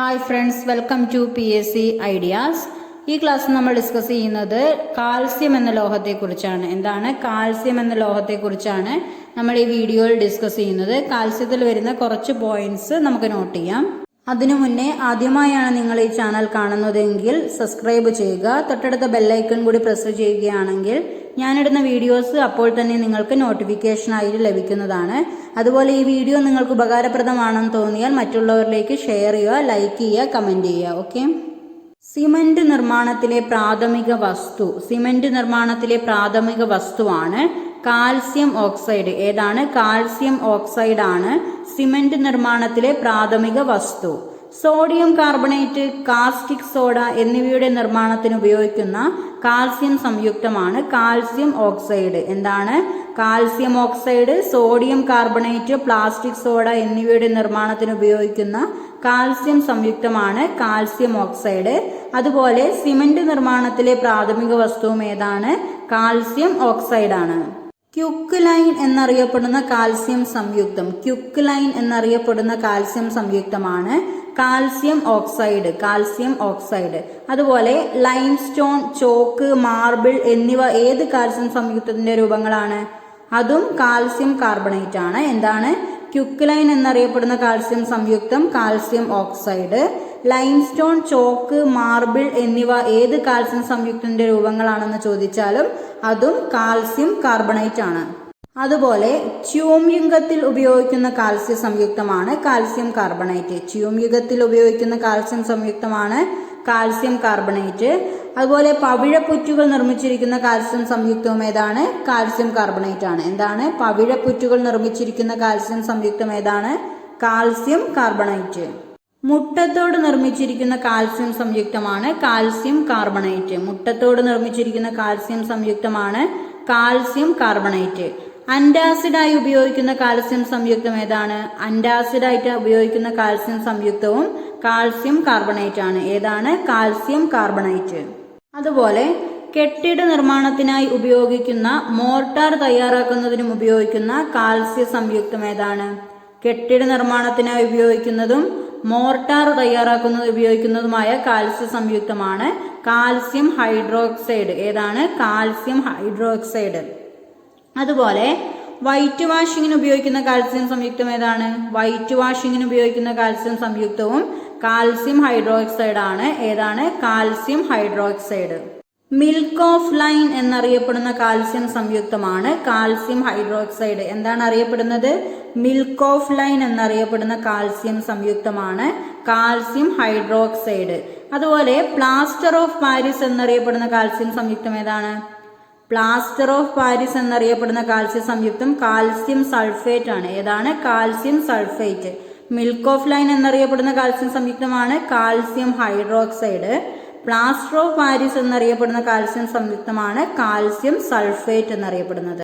Hi friends welcome to P S C ideas ഈ class നമ്മൾ discuss ചെയ്യുന്നത് calcium എന്ന ലോഹത്തെക്കുറിച്ചാണ്. എന്താണ് കാൽസ്യം എന്ന ലോഹത്തെക്കുറിച്ചാണ് നമ്മൾ ഈ വീഡിയോയിൽ ഡിസ്കസ് ചെയ്യുന്നത്. കാൽസ്യത്തിൽ വരുന്ന കുറച്ച് പോയിന്റ്സ് നമുക്ക് നോട്ട് ചെയ്യാം. അതിനു മുന്നേ ആദ്യമായാണ് നിങ്ങൾ ഈ ചാനൽ കാണുന്നതെങ്കിൽ സബ്സ്ക്രൈബ് ചെയ്യുക. തൊട്ടടുത്ത ബെല്ലൈക്കൺ കൂടി പ്രസ് ചെയ്യുകയാണെങ്കിൽ ഞാനിടുന്ന വീഡിയോസ് അപ്പോൾ തന്നെ നിങ്ങൾക്ക് നോട്ടിഫിക്കേഷനായിട്ട് ലഭിക്കുന്നതാണ്. അതുപോലെ ഈ വീഡിയോ നിങ്ങൾക്ക് ഉപകാരപ്രദമാണെന്ന് തോന്നിയാൽ മറ്റുള്ളവരിലേക്ക് ഷെയർ ചെയ്യുക ലൈക്ക് ചെയ്യുക കമന്റ് ചെയ്യുക ഓക്കെ സിമന്റ് നിർമ്മാണത്തിലെ പ്രാഥമിക വസ്തു സിമന്റ് നിർമ്മാണത്തിലെ പ്രാഥമിക വസ്തുവാണ് കാൽസ്യം ഓക്സൈഡ്. ഏതാണ്? കാൽസ്യം ഓക്സൈഡ് ആണ് സിമന്റ് നിർമ്മാണത്തിലെ പ്രാഥമിക വസ്തു. സോഡിയം കാർബണേറ്റ് കാസ്റ്റിക് സോഡ എന്നിവയുടെ നിർമ്മാണത്തിന് ഉപയോഗിക്കുന്ന കാൽസ്യം സംയുക്തമാണ് കാൽസ്യം ഓക്സൈഡ്. എന്താണ്? Calcium oxide sodium carbonate plastic soda എന്നിവയുടെ നിർമ്മാണത്തിന് ഉപയോഗിക്കുന്ന കാൽസ്യം സംയുക്തമാണ് കാൽസ്യം ഓക്സൈഡ്. അതുപോലെ സിമന്റ് നിർമ്മാണത്തിലെ പ്രാഥമിക വസ്തുവും ഏതാണ്? കാൽസ്യം ഓക്സൈഡ് ആണ് ക്യുക്ക് ലൈൻ എന്നറിയപ്പെടുന്ന കാൽസ്യം സംയുക്തം. ക്യുക്ക് ലൈൻ എന്നറിയപ്പെടുന്ന കാൽസ്യം സംയുക്തമാണ് കാൽസ്യം ഓക്സൈഡ് കാൽസ്യം ഓക്സൈഡ്. അതുപോലെ ലൈം സ്റ്റോൺ ചോക്ക് മാർബിൾ എന്നിവ ഏത് കാൽസ്യം സംയുക്തത്തിന്റെ രൂപങ്ങളാണ്? അതും കാൽസ്യം കാർബണേറ്റ് ആണ് എന്താണ്? ക്യുക്ലൈൻ എന്നറിയപ്പെടുന്ന കാൽസ്യം സംയുക്തം calcium oxide. Limestone chalk marble എന്നിവ ഏത് കാൽസ്യം സംയുക്തത്തിന്റെ രൂപങ്ങളാണെന്ന് ചോദിച്ചാലും അതും കാൽസ്യം കാർബണേറ്റ് ആണ് അതുപോലെ ച്യൂംയുഗത്തിൽ ഉപയോഗിക്കുന്ന കാൽസ്യ സംയുക്തമാണ് കാൽസ്യം കാർബണേറ്റ്. ച്യൂംയുഗത്തിൽ ഉപയോഗിക്കുന്ന കാൽസ്യം സംയുക്തമാണ് കാൽസ്യം കാർബണേറ്റ്. അതുപോലെ പവിഴപ്പുറ്റുകൾ നിർമ്മിച്ചിരിക്കുന്ന കാൽസ്യം സംയുക്തവും ഏതാണ്? കാൽസ്യം കാർബണേറ്റ് ആണ് എന്താണ്? പവിഴപ്പുറ്റുകൾ നിർമ്മിച്ചിരിക്കുന്ന കാൽസ്യം സംയുക്തം ഏതാണ്? Calcium carbonate. മുട്ടത്തോട് നിർമ്മിച്ചിരിക്കുന്ന കാൽസ്യം സംയുക്തമാണ് കാൽസ്യം കാർബണേറ്റ്. മുട്ടത്തോട് നിർമ്മിച്ചിരിക്കുന്ന കാൽസ്യം സംയുക്തമാണ് കാൽസ്യം കാർബണേറ്റ്. അന്റാസിഡായി ഉപയോഗിക്കുന്ന കാൽസ്യം സംയുക്തം ഏതാണ്? അന്റാസിഡായിട്ട് ഉപയോഗിക്കുന്ന കാൽസ്യം സംയുക്തവും കാൽസ്യം കാർബണേറ്റ് ആണ്. ഏതാണ്? Calcium carbonate. അതുപോലെ കെട്ടിട നിർമ്മാണത്തിനായി ഉപയോഗിക്കുന്ന മോർട്ടാർ തയ്യാറാക്കുന്നതിനും ഉപയോഗിക്കുന്ന കാൽസ്യ സംയുക്തം ഏതാണ്? കെട്ടിട നിർമ്മാണത്തിനായി ഉപയോഗിക്കുന്നതും മോർട്ടാർ തയ്യാറാക്കുന്നത് ഉപയോഗിക്കുന്നതുമായ കാൽസ്യ സംയുക്തമാണ് കാൽസ്യം ഹൈഡ്രോക്സൈഡ്. ഏതാണ്? Calcium hydroxide. അതുപോലെ വൈറ്റ് വാഷിങ്ങിന് ഉപയോഗിക്കുന്ന കാൽസ്യം സംയുക്തം ഏതാണ്? വൈറ്റ് വാഷിങ്ങിന് ഉപയോഗിക്കുന്ന കാൽസ്യം സംയുക്തവും കാൽസ്യം ഹൈഡ്രോക്സൈഡ് ആണ്. ഏതാണ്? Calcium hydroxide milk of lime എന്നറിയപ്പെടുന്ന കാൽസ്യം സംയുക്തമാണ്. കാൽസ്യം ഹൈഡ്രോക്സൈഡ് എന്താണ് അറിയപ്പെടുന്നത്? മിൽക്ക് ഓഫ് ലൈൻ എന്നറിയപ്പെടുന്ന കാൽസ്യം സംയുക്തമാണ്. കാൽസ്യം ഹൈഡ്രോക്സൈഡ് അതുപോലെ പ്ലാസ്റ്റർ ഓഫ് പാരീസ് എന്നറിയപ്പെടുന്ന കാൽസ്യം സംയുക്തം ഏതാണ്? പ്ലാസ്റ്റർ ഓഫ് പാരീസ് എന്നറിയപ്പെടുന്ന കാൽസ്യം സംയുക്തം കാൽസ്യം സൾഫേറ്റ് ആണ്. ഏതാണ്? Calcium sulphate. Milk of lime എന്നറിയപ്പെടുന്ന കാൽസ്യം സംയുക്തമാണ് calcium hydroxide. Plaster of Paris എന്നറിയപ്പെടുന്ന കാൽസ്യം സംയുക്തമാണ് കാൽസ്യം സൾഫേറ്റ് എന്നറിയപ്പെടുന്നത്.